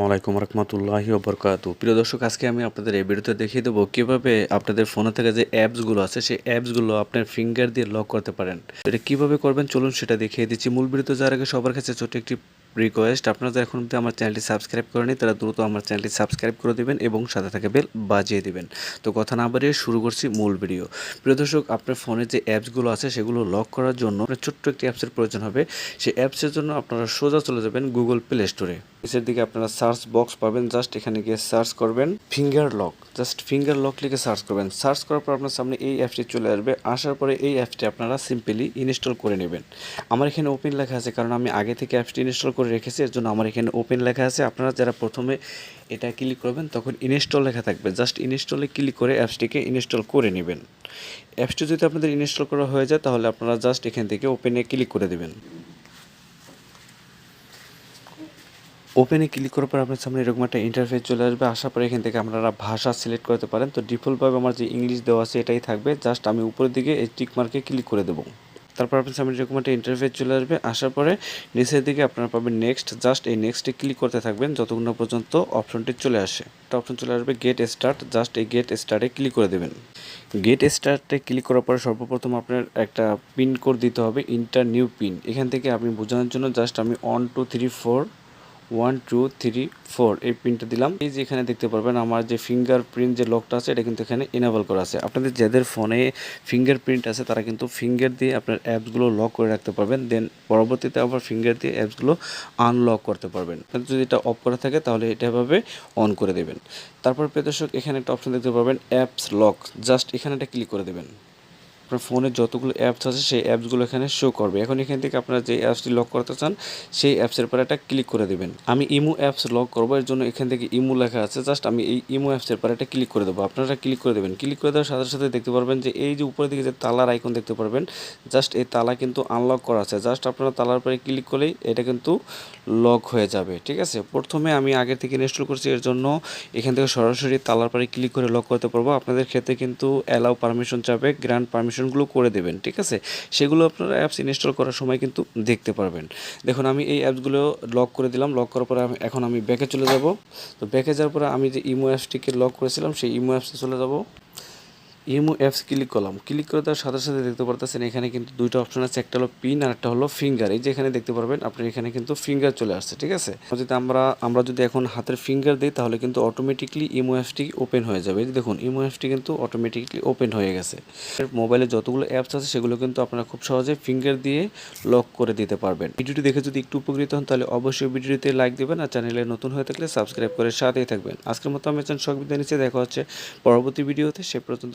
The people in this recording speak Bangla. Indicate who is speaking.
Speaker 1: ওয়ালাইকুম রহমতুল্লাহি বরকাতু প্রিয় দর্শক, আজকে আমি আপনাদের এই ভিডিওতে দেখিয়ে দেবো কীভাবে আপনাদের ফোনে থেকে যে অ্যাপসগুলো আছে, সেই অ্যাপসগুলো আপনার ফিঙ্গার দিয়ে লক করতে পারেন। এটা কীভাবে করবেন চলুন সেটা দেখিয়ে দিচ্ছি। মূল ভিডিওতে যার আগে সবার কাছে ছোট একটি রিকোয়েস্ট আপনারা এখন অবধি আমার চ্যানেলটি সাবস্ক্রাইব করেনি তারা দ্রুত আমার চ্যানেলটি সাবস্ক্রাইব করে দিবেন এবং সাথে থাকে বেল বাজিয়ে দিবেন। তো কথা না বাড়িয়ে শুরু করছি মূল ভিডিও প্রিয় দর্শক, আপনার ফোনে যে অ্যাপসগুলো আছে, সেগুলো লক করার জন্য ছোট্ট একটি অ্যাপসের প্রয়োজন হবে। সেই অ্যাপসের জন্য আপনারা সোজা চলে যাবেন গুগল প্লে স্টোরে নিচের দিকে আপনারা সার্চ বক্স পাবেন জাস্ট এখানে গিয়ে সার্চ করবেন finger lock just finger lock লিখে সার্চ করবেন। সার্চ করার পর আপনার সামনে এই অ্যাপটি চলে আসবে। আসার পরে এই অ্যাপটি আপনারা সিম্পলি ইনস্টল করে নেবেন। আমার এখানে ওপেন লেখা আছে, কারণ আমি আগে থেকে অ্যাপটি ইনস্টল করে রেখেছি, এর জন্য আমার এখানে ওপেন লেখা আছে। আপনারা যারা প্রথমে এটা ক্লিক করবেন, তখন ইনস্টল লেখা থাকবে। জাস্ট ইনস্টলে ক্লিক করে অ্যাপসটিকে ইনস্টল করে নেবেন। অ্যাপসটি যদি আপনাদের ইনস্টল করা হয়ে যায়, তাহলে আপনারা জাস্ট এখান থেকে ওপেনে ক্লিক করে দেবেন। ওপেনে ক্লিক করার পর আপনার সামনে এরকম একটা ইন্টারফেস চলে আসবে। আসার পরে এখান থেকে আপনারা ভাষা সিলেক্ট করতে পারেন। তো ডিফল্টভাবে আমার যে ইংলিশ দেওয়া আছে, এটাই থাকবে। জাস্ট আমি উপরের দিকে এই টিক মার্কে ক্লিক করে দেবো। তারপর আপনার সামনে এরকম একটা ইন্টারফেস চলে আসবে। আসার পরে নিচের দিকে আপনারা পাবেন নেক্সট জাস্ট এই নেক্সটে ক্লিক করতে থাকবেন যতক্ষণ পর্যন্ত অপশনটি চলে আসে। একটা অপশন চলে আসবে গেট স্টার্ট জাস্ট এই গেট স্টার্টে ক্লিক করে দেবেন। গেট স্টার্টে ক্লিক করার পরে সর্বপ্রথম আপনার একটা পিন কোড দিতে হবে। ইন্টার নিউ পিন এখান থেকে আপনি বোঝানোর জন্য জাস্ট আমি one two three four one two three four এই পিনটা দিলাম। এই যে এখানে দেখতে পারবেন, আমার যে ফিঙ্গার প্রিন্ট যে লকটা আছে, এটা কিন্তু এখানে এনেবল করা আছে। আপনাদের যাদের ফোনে ফিঙ্গার প্রিন্ট আছে, তারা কিন্তু ফিঙ্গার দিয়ে আপনার অ্যাপসগুলো লক করে রাখতে পারবেন। দেন পরবর্তীতে আবার ফিঙ্গার দিয়ে অ্যাপসগুলো আনলক করতে পারবেন। যদি এটা অফ করা থাকে, তাহলে এটা এভাবে অন করে দেবেন। তারপর প্রিয় এখানে একটা অপশন দেখতে পারবেন অ্যাপস লক জাস্ট এখানে একটা ক্লিক করে দেবেন। আপনার ফোনে যতগুলো অ্যাপস আছে, সেই অ্যাপসগুলো এখানে শো করবে। এখন এখান থেকে আপনারা যে অ্যাপসটি লক করতে চান, সেই অ্যাপসের পরে একটা ক্লিক করে দেবেন। আমি ইমো অ্যাপস লক করব, এর জন্য এখান থেকে ইমো লেখা আছে। জাস্ট আমি এই ইমো অ্যাপসের পরে একটা ক্লিক করে দেবো। আপনারা ক্লিক করে দেবেন। ক্লিক করে দেওয়ার সাথে সাথে দেখতে পারবেন যে এই যে উপরের দিকে যে তালার আইকন দেখতে পারবেন জাস্ট এই তালা কিন্তু আনলক করা আছে। জাস্ট আপনারা তালার পরে ক্লিক করলেই এটা কিন্তু লক হয়ে যাবে। ঠিক আছে? প্রথমে আমি আগের থেকে ইনস্টল করছি, এর জন্য এখান থেকে সরাসরি তালার পরে ক্লিক করে লক করতে পারব। আপনাদের ক্ষেত্রে কিন্তু অ্যালাউ পারমিশন চাবে গ্র্যান্ড পারমিশনগুলো করে দেবেন, ঠিক আছে? সেগুলো আপনারা অ্যাপস ইনস্টল করার সময় কিন্তু দেখতে পারবেন। দেখুন, আমি এই অ্যাপসগুলো লক করে দিলাম লক করার পরে এখন আমি ব্যাকে চলে যাব। তো ব্যাকে যাওয়ার পরে আমি যে ইমো অ্যাপসটিকে লক করেছিলাম, সেই ইমো অ্যাপসে চলে যাব। ইমো অ্যাপস ক্লিক করলাম। ক্লিক করে দেওয়ার সাথে সাথে দেখতে পারতেছেন এখানে কিন্তু দুইটা অপশন আছে, একটা হলো পিন আর একটা হলো ফিঙ্গার এই যে এখানে দেখতে পারবেন, আপনার এখানে কিন্তু ফিঙ্গার চলে আসছে, ঠিক আছে? যদি আমরা আমরা যদি এখন হাতের ফিঙ্গার দিই, তাহলে কিন্তু অটোমেটিকলি ইমো অ্যাপসটি ওপেন হয়ে যাবে। দেখুন, ইমো অ্যাপসটি কিন্তু অটোমেটিকলি ওপেন হয়ে গেছে। মোবাইলে যতগুলো অ্যাপস আছে, সেগুলো কিন্তু আপনারা খুব সহজে ফিঙ্গার দিয়ে লক করে দিতে পারবেন। ভিডিওটি দেখে যদি একটু উপকৃত হন, তাহলে অবশ্যই ভিডিওতে লাইক দেবেন আর চ্যানেলে নতুন হয়ে থাকলে সাবস্ক্রাইব করে সাথেই থাকবেন। আজকের মতো আমি চ্যানেল সব বিদায় নিচ্ছে, দেখা হচ্ছে পরবর্তী ভিডিওতে। সে পর্যন্ত